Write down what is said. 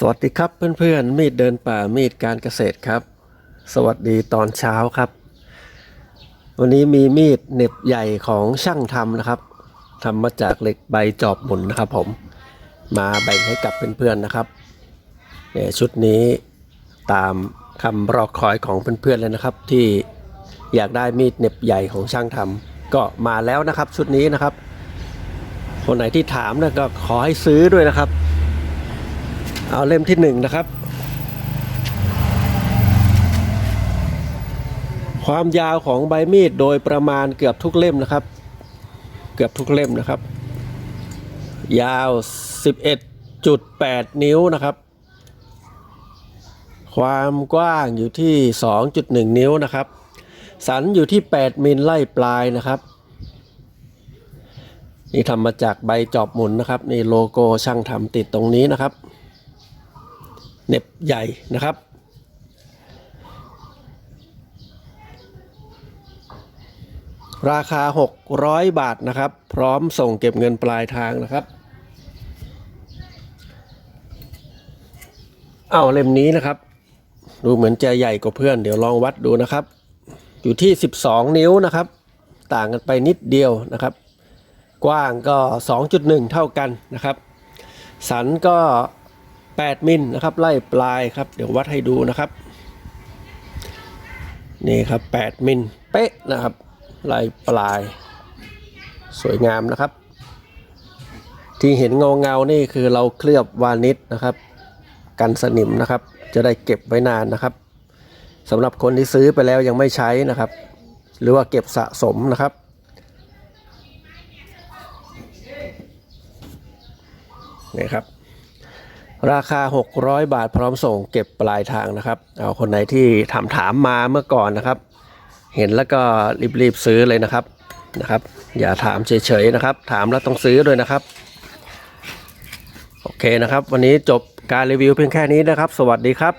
สวัสดีครับเพื่อนๆ มีดเดินป่ามีดการเกษตรครับ สวัสดีตอนเช้าครับ วันนี้มีมีดเน็บใหญ่ของช่างทำนะครับทำมาจากเหล็กใบจอบหมุนนะครับผมมาแบ่งให้กับเพื่อนๆนะครับเนี่ยชุดนี้ตามคำรอคอยของเพื่อนๆเลยนะครับ ที่อยากได้มีดเน็บใหญ่ของช่างทำก็มาแล้วนะครับชุดนี้นะครับ คนไหนที่ถามนะก็ขอให้ซื้อด้วยนะครับ เอาเล่มที่หนึ่งนะครับ ความยาวของใบมีดโดยประมาณเกือบทุกเล่มนะครับ เกือบทุกเล่มนะครับ ยาว 11.8 นิ้วนะครับ ความกว้างอยู่ที่ 2.1 นิ้วนะครับ สันอยู่ที่ 8 มิลไล่ปลายนะครับนี่ทำมาจากใบจอบหมุนนะครับ นี่โลโก้ช่างทำติดตรงนี้นะครับ เน็บใหญ่นะครับ ราคา 600 บาทนะครับ พร้อมส่งเก็บเงินปลายทางนะครับเอาเล่มนี้นะครับ ดูเหมือนจะใหญ่กว่าเพื่อนเดี๋ยวลองวัดดูนะครับ อยู่ที่ 12 นิ้วนะครับ ต่างกันไปนิดเดียวนะครับ กว้างก็ 2.1 เท่ากันนะครับ สันก็ 8มิลนะครับไล่ปลายครับ เดี๋ยววัดให้ดูนะครับนี่ครับ 8มิลเป๊ะนะครับไล่ปลาย สวยงามนะครับ ที่เห็นเงาเงานี่คือเราเคลือบวานิชนะครับ กันสนิมนะครับ จะได้เก็บไว้นานนะครับสำหรับคนที่ซื้อไปแล้วยังไม่ใช้นะครับ หรือว่าเก็บสะสมนะครับนี่ครับ ราคา 600 บาทพร้อมส่งเก็บปลายทางนะครับเอาคนไหนที่ถามถามมาเมื่อก่อนนะครับ เห็นแล้วก็รีบๆซื้อเลยนะครับนะครับ อย่าถามเฉยๆนะครับ ถามแล้วต้องซื้อด้วยนะครับ โอเคนะครับ วันนี้จบการรีวิวเพียงแค่นี้นะครับ สวัสดีครับ